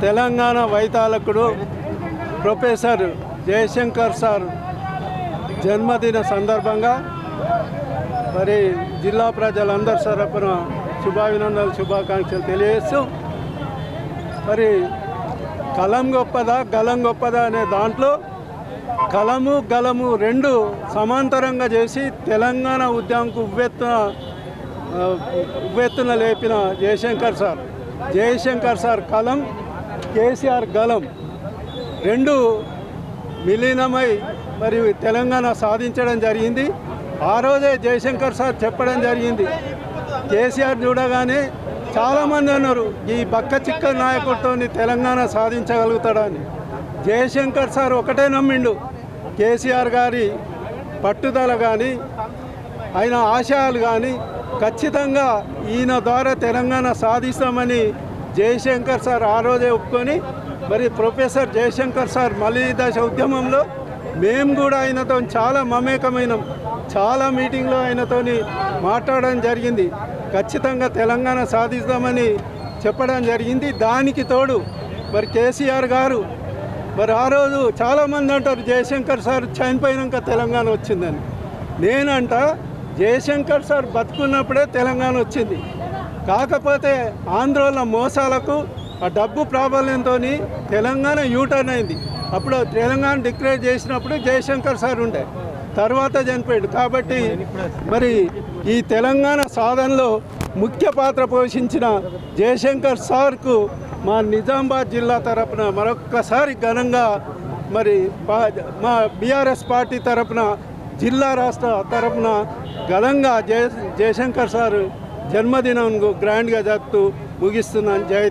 తెలంగాణ వైతాళకుడు professor Jayashankar sir జన్మదిన సందర్భంగా మరి జిల్లా ప్రజలందరి తరపున శుభాభినందనలు శుభాకాంక్షలు తెలియజేస్తూ మరి కలం గొప్పదా గలం గొప్పదా అనే దాంట్లో కలము గలము రెండు సమాంతరంగా చేసి తెలంగాణ ఉద్యమంకు ఉవ్వెత్తున ఉవ్వెత్తున లేపిన జయశంకర్ సార్. జయశంకర్ సార్ కలం కేసీఆర్ గలం రెండు విలీనమై మరియు తెలంగాణ సాధించడం జరిగింది. ఆ రోజే జయశంకర్ సార్ చెప్పడం జరిగింది. కేసీఆర్ చూడగానే చాలామంది అన్నారు ఈ బక్క చిక్క నాయకుడితో తెలంగాణ సాధించగలుగుతాడని. జయశంకర్ సార్ ఒకటే నమ్మిండు కేసీఆర్ గారి పట్టుదల కానీ ఆయన ఆశయాలు కానీ ఖచ్చితంగా ఈయన ద్వారా తెలంగాణ సాధిస్తామని జయశంకర్ సార్ ఆ రోజే ఒప్పుకొని మరి ప్రొఫెసర్ జయశంకర్ సార్ మళ్ళీ దశ ఉద్యమంలో మేము కూడా ఆయనతో చాలా మమేకమైనాం. చాలా మీటింగ్లో ఆయనతోని మాట్లాడడం జరిగింది. ఖచ్చితంగా తెలంగాణ సాధిస్తామని చెప్పడం జరిగింది. దానికి తోడు మరి కేసీఆర్ గారు మరి ఆ రోజు చాలామంది అంటారు జయశంకర్ సార్ చనిపోయినాక తెలంగాణ వచ్చిందని. నేనంట జయశంకర్ సార్ బతుకున్నప్పుడే తెలంగాణ వచ్చింది. కాకపోతే ఆంధ్రోల మోసాలకు ఆ డబ్బు ప్రాబల్యంతో తెలంగాణ యూటర్న్ అయింది. అప్పుడు తెలంగాణ డిక్లేర్ చేసినప్పుడు జయశంకర్ సార్ ఉండే. తర్వాత చనిపోయాడు. కాబట్టి మరి ఈ తెలంగాణ సాధనలో ముఖ్య పాత్ర పోషించిన జయశంకర్ సార్కు మా నిజామాబాద్ జిల్లా తరపున మరొక్కసారి ఘనంగా మరి మా బీఆర్ఎస్ పార్టీ తరపున జిల్లా రాష్ట్ర తరపున ఘనంగా జయ జయశంకర్ సార్ జన్మదినం గ్రాండ్గా జరుపుతూ ముగిస్తున్నాను. జయ